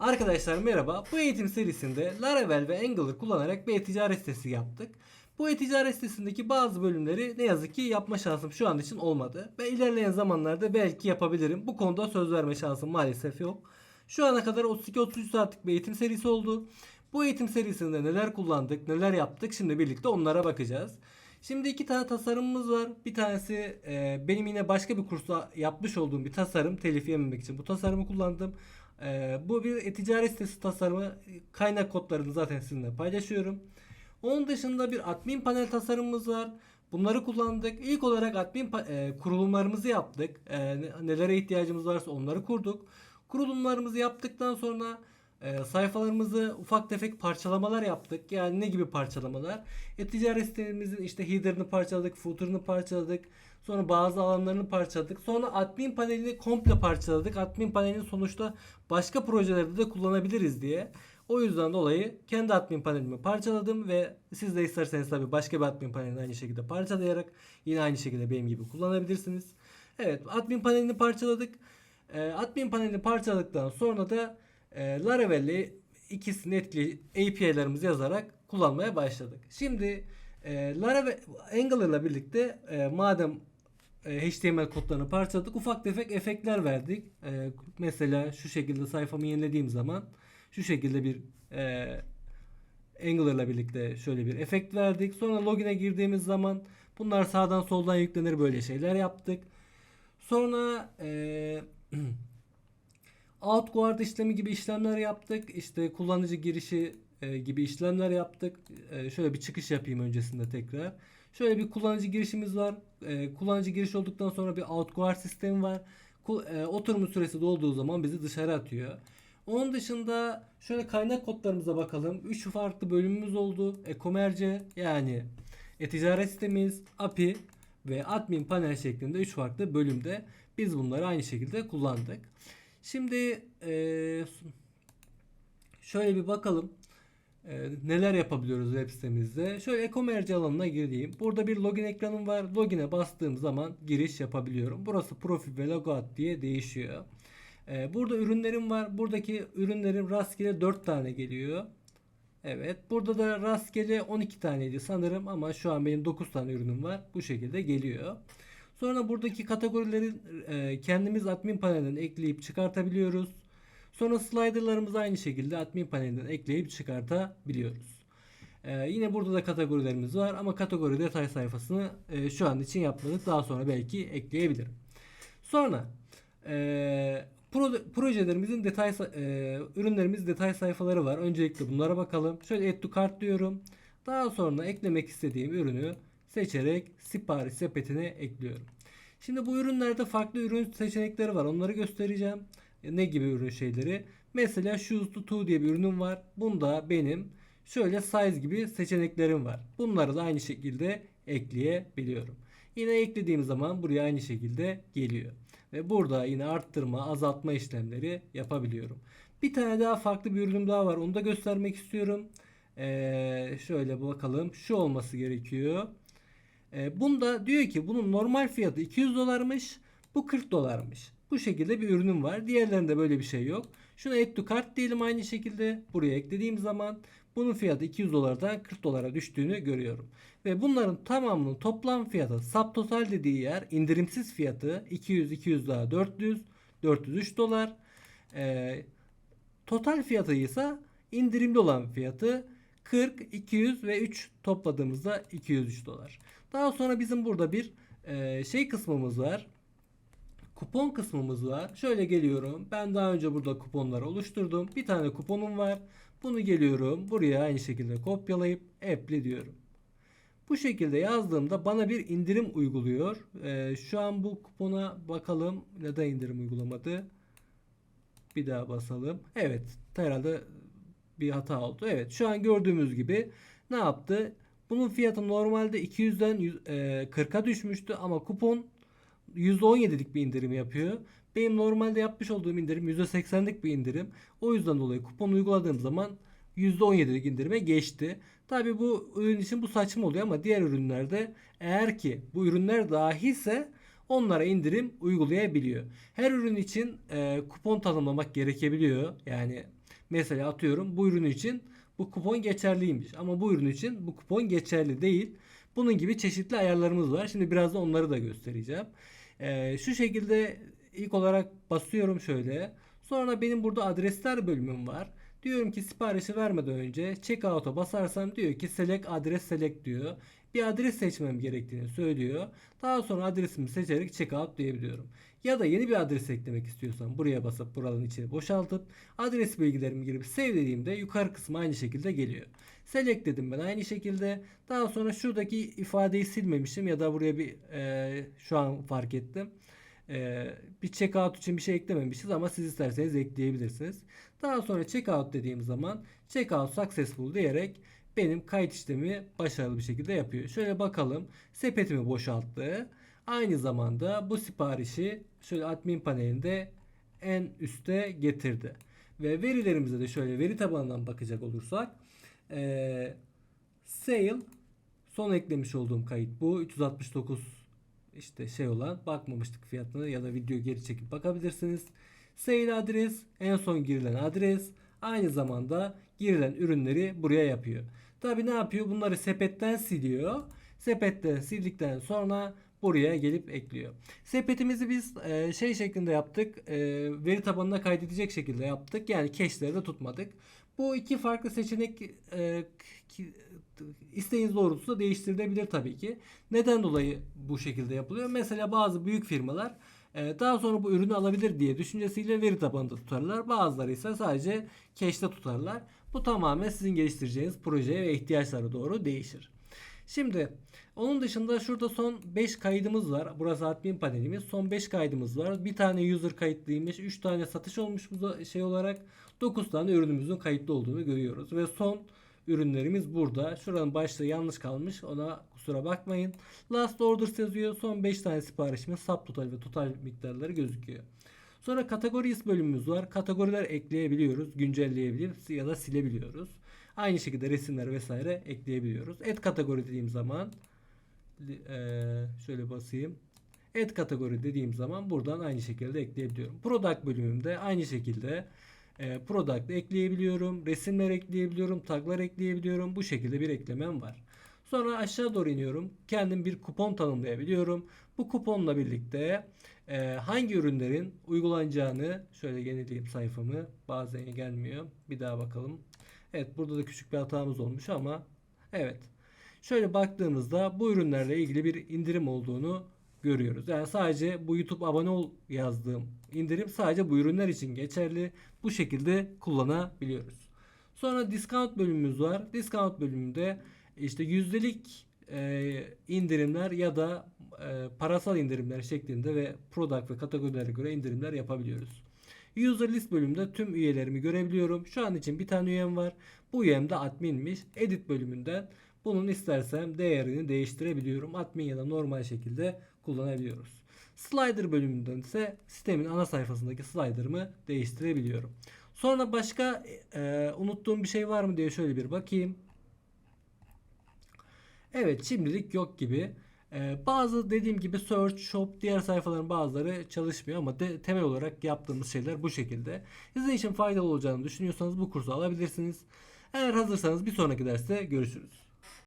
Arkadaşlar merhaba. Bu eğitim serisinde Laravel ve Angular kullanarak bir e-ticaret sitesi yaptık. Bu e-ticaret sitesindeki bazı bölümleri ne yazık ki yapma şansım şu an için olmadı. Ve ilerleyen zamanlarda belki yapabilirim. Bu konuda söz verme şansım maalesef yok. Şu ana kadar 32-33 saatlik bir eğitim serisi oldu. Bu eğitim serisinde neler kullandık, neler yaptık şimdi birlikte onlara bakacağız. Şimdi iki tane tasarımımız var. Bir tanesi e, benim yine başka bir kursta yapmış olduğum bir tasarım. Telif yememek için bu tasarımı kullandım. E, bu bir e-ticaret sitesi tasarımı. Kaynak kodlarını zaten sizinle paylaşıyorum. Onun dışında bir admin panel tasarımımız var. Bunları kullandık. İlk olarak admin e, kurulumlarımızı yaptık. E, ne- nelere ihtiyacımız varsa onları kurduk. Kurulumlarımızı yaptıktan sonra e, sayfalarımızı ufak tefek parçalamalar yaptık. Yani ne gibi parçalamalar? E-ticaret sitemizin işte header'ını parçaladık, footer'ını parçaladık. Sonra bazı alanlarını parçaladık. Sonra admin panelini komple parçaladık. Admin panelini sonuçta başka projelerde de kullanabiliriz diye. O yüzden dolayı kendi admin panelimi parçaladım ve siz de isterseniz tabii başka bir admin panelini aynı şekilde parçalayarak yine aynı şekilde benim gibi kullanabilirsiniz. Evet admin panelini parçaladık. Ee, admin panelini parçaladıktan sonra da e, Laravel'i ikisini etkili API'lerimizi yazarak kullanmaya başladık. Şimdi e, Laravel Angular'la birlikte e, madem e, HTML kodlarını parçaladık ufak tefek efektler verdik. E, mesela şu şekilde sayfamı yenilediğim zaman şu şekilde bir e, Angular'la birlikte şöyle bir efekt verdik. Sonra login'e girdiğimiz zaman bunlar sağdan soldan yüklenir böyle şeyler yaptık. Sonra e, outguard işlemi gibi işlemler yaptık. İşte kullanıcı girişi e, gibi işlemler yaptık. E, şöyle bir çıkış yapayım öncesinde tekrar. Şöyle bir kullanıcı girişimiz var. E, kullanıcı giriş olduktan sonra bir outguard sistemi var. Ku- e, oturum süresi dolduğu zaman bizi dışarı atıyor. Onun dışında şöyle kaynak kodlarımıza bakalım. 3 farklı bölümümüz oldu. Ekomerce yani e-ticaret sitemiz, API ve admin panel şeklinde 3 farklı bölümde biz bunları aynı şekilde kullandık. Şimdi eee, şöyle bir bakalım eee, neler yapabiliyoruz web sitemizde. Şöyle e-commerce alanına gireyim. Burada bir login ekranım var. Login'e bastığım zaman giriş yapabiliyorum. Burası profil ve logout diye değişiyor. Eee, burada ürünlerim var. Buradaki ürünlerim rastgele 4 tane geliyor. Evet. Burada da rastgele 12 taneydi sanırım ama şu an benim 9 tane ürünüm var. Bu şekilde geliyor. Sonra buradaki kategorileri e, kendimiz admin panelinden ekleyip çıkartabiliyoruz. Sonra slider'larımızı aynı şekilde admin panelinden ekleyip çıkartabiliyoruz. E, yine burada da kategorilerimiz var ama kategori detay sayfasını e, şu an için yapmadık. Daha sonra belki ekleyebilirim. Sonra e, pro- projelerimizin detay e, ürünlerimiz detay sayfaları var. Öncelikle bunlara bakalım. Şöyle add to cart diyorum. Daha sonra eklemek istediğim ürünü seçerek sipariş sepetine ekliyorum. Şimdi bu ürünlerde farklı ürün seçenekleri var. Onları göstereceğim. E, Ne gibi ürün şeyleri? Mesela Shoes to Two diye bir ürünüm var. Bunda benim şöyle size gibi seçeneklerim var. Bunları da aynı şekilde ekleyebiliyorum. Yine eklediğim zaman buraya aynı şekilde geliyor. Ve burada yine arttırma, azaltma işlemleri yapabiliyorum. Bir tane daha farklı bir ürünüm daha var. Onu da göstermek istiyorum. Ee, şöyle bakalım. Şu olması gerekiyor. Ee, bunda diyor ki bunun normal fiyatı 200 dolarmış. Bu 40 dolarmış. Bu şekilde bir ürünüm var. Diğerlerinde böyle bir şey yok. Şuna add to cart diyelim aynı şekilde. Buraya eklediğim zaman bunun fiyatı 200 dolardan 40 dolara düştüğünü görüyorum. Ve bunların tamamının toplam fiyatı subtotal dediği yer indirimsiz fiyatı 200 200 daha 400 403 dolar. Ee, total fiyatı ise indirimli olan fiyatı 40, 200 ve 3 topladığımızda 203 dolar. Daha sonra bizim burada bir e, şey kısmımız var. Kupon kısmımız var. Şöyle geliyorum. Ben daha önce burada kuponları oluşturdum. Bir tane kuponum var. Bunu geliyorum. Buraya aynı şekilde kopyalayıp apply diyorum. Bu şekilde yazdığımda bana bir indirim uyguluyor. E, şu an bu kupona bakalım. Neden indirim uygulamadı? Bir daha basalım. Evet. Herhalde bir hata oldu. Evet. Şu an gördüğümüz gibi ne yaptı? Bunun fiyatı normalde 200'den yüz- e, 40'a düşmüştü ama kupon %17'lik bir indirim yapıyor. Benim normalde yapmış olduğum indirim %80'lik bir indirim. O yüzden dolayı kupon uyguladığım zaman %17'lik indirime geçti. Tabi bu ürün için bu saçma oluyor ama diğer ürünlerde eğer ki bu ürünler dahilse onlara indirim uygulayabiliyor. Her ürün için e, kupon tanımlamak gerekebiliyor. Yani Mesela atıyorum bu ürün için bu kupon geçerliymiş ama bu ürün için bu kupon geçerli değil. Bunun gibi çeşitli ayarlarımız var. Şimdi birazdan onları da göstereceğim. Ee, şu şekilde ilk olarak basıyorum şöyle. Sonra benim burada adresler bölümüm var. Diyorum ki siparişi vermeden önce checkout'a basarsam diyor ki select adres select diyor. Bir adres seçmem gerektiğini söylüyor. Daha sonra adresimi seçerek checkout diyebiliyorum. Ya da yeni bir adres eklemek istiyorsam buraya basıp buranın içini boşaltıp adres bilgilerimi girip save dediğimde yukarı kısmı aynı şekilde geliyor. Select dedim ben aynı şekilde. Daha sonra şuradaki ifadeyi silmemişim ya da buraya bir e, şu an fark ettim. E, bir checkout için bir şey eklememişiz ama siz isterseniz ekleyebilirsiniz. Daha sonra checkout dediğim zaman checkout successful diyerek benim kayıt işlemi başarılı bir şekilde yapıyor. Şöyle bakalım. Sepetimi boşalttı. Aynı zamanda bu siparişi şöyle admin panelinde en üste getirdi. Ve verilerimize de şöyle veri tabanından bakacak olursak eee sale son eklemiş olduğum kayıt bu 369 işte şey olan bakmamıştık fiyatına ya da video geri çekip bakabilirsiniz. Sale adres en son girilen adres aynı zamanda girilen ürünleri buraya yapıyor. Tabi ne yapıyor? Bunları sepetten siliyor. Sepetten sildikten sonra buraya gelip ekliyor. Sepetimizi biz e, şey şeklinde yaptık. E, veri tabanına kaydedecek şekilde yaptık. Yani cache'leri de tutmadık. Bu iki farklı seçenek e, isteğiniz doğrultusunda değiştirilebilir tabii ki. Neden dolayı bu şekilde yapılıyor? Mesela bazı büyük firmalar e, daha sonra bu ürünü alabilir diye düşüncesiyle veri tabanında tutarlar. Bazıları ise sadece cache'te tutarlar. Bu tamamen sizin geliştireceğiniz projeye ve ihtiyaçlara doğru değişir. Şimdi onun dışında şurada son 5 kaydımız var. Burası admin panelimiz. Son 5 kaydımız var. Bir tane user kayıtlıymış. 3 tane satış olmuş bu şey olarak. 9 tane ürünümüzün kayıtlı olduğunu görüyoruz. Ve son ürünlerimiz burada. Şuranın başlığı yanlış kalmış. Ona kusura bakmayın. Last orders yazıyor. Son 5 tane siparişimiz subtotal ve total miktarları gözüküyor. Sonra categories bölümümüz var. Kategoriler ekleyebiliyoruz, güncelleyebiliyoruz ya da silebiliyoruz. Aynı şekilde resimler vesaire ekleyebiliyoruz. Add kategori dediğim zaman eee, şöyle basayım. Add kategori dediğim zaman buradan aynı şekilde ekleyebiliyorum. Product bölümümde aynı şekilde e, product ekleyebiliyorum, resimler ekleyebiliyorum, taglar ekleyebiliyorum. Bu şekilde bir eklemem var. Sonra aşağı doğru iniyorum. Kendim bir kupon tanımlayabiliyorum. Bu kuponla birlikte e, hangi ürünlerin uygulanacağını şöyle yenileyim sayfamı. Bazen gelmiyor. Bir daha bakalım. Evet burada da küçük bir hatamız olmuş ama evet. Şöyle baktığımızda bu ürünlerle ilgili bir indirim olduğunu görüyoruz. Yani sadece bu YouTube abone ol yazdığım indirim sadece bu ürünler için geçerli. Bu şekilde kullanabiliyoruz. Sonra discount bölümümüz var. Discount bölümünde işte yüzdelik e, indirimler ya da e, parasal indirimler şeklinde ve product ve kategorilere göre indirimler yapabiliyoruz. User list bölümünde tüm üyelerimi görebiliyorum. Şu an için bir tane üyem var. Bu üyem de adminmiş. Edit bölümünden bunun istersem değerini değiştirebiliyorum. Admin ya da normal şekilde kullanabiliyoruz. Slider bölümünden ise sistemin ana sayfasındaki slider'ımı değiştirebiliyorum. Sonra başka e, unuttuğum bir şey var mı diye şöyle bir bakayım. Evet şimdilik yok gibi. Ee, bazı dediğim gibi search, shop, diğer sayfaların bazıları çalışmıyor ama de, temel olarak yaptığımız şeyler bu şekilde. Sizin için faydalı olacağını düşünüyorsanız bu kursu alabilirsiniz. Eğer hazırsanız bir sonraki derste görüşürüz.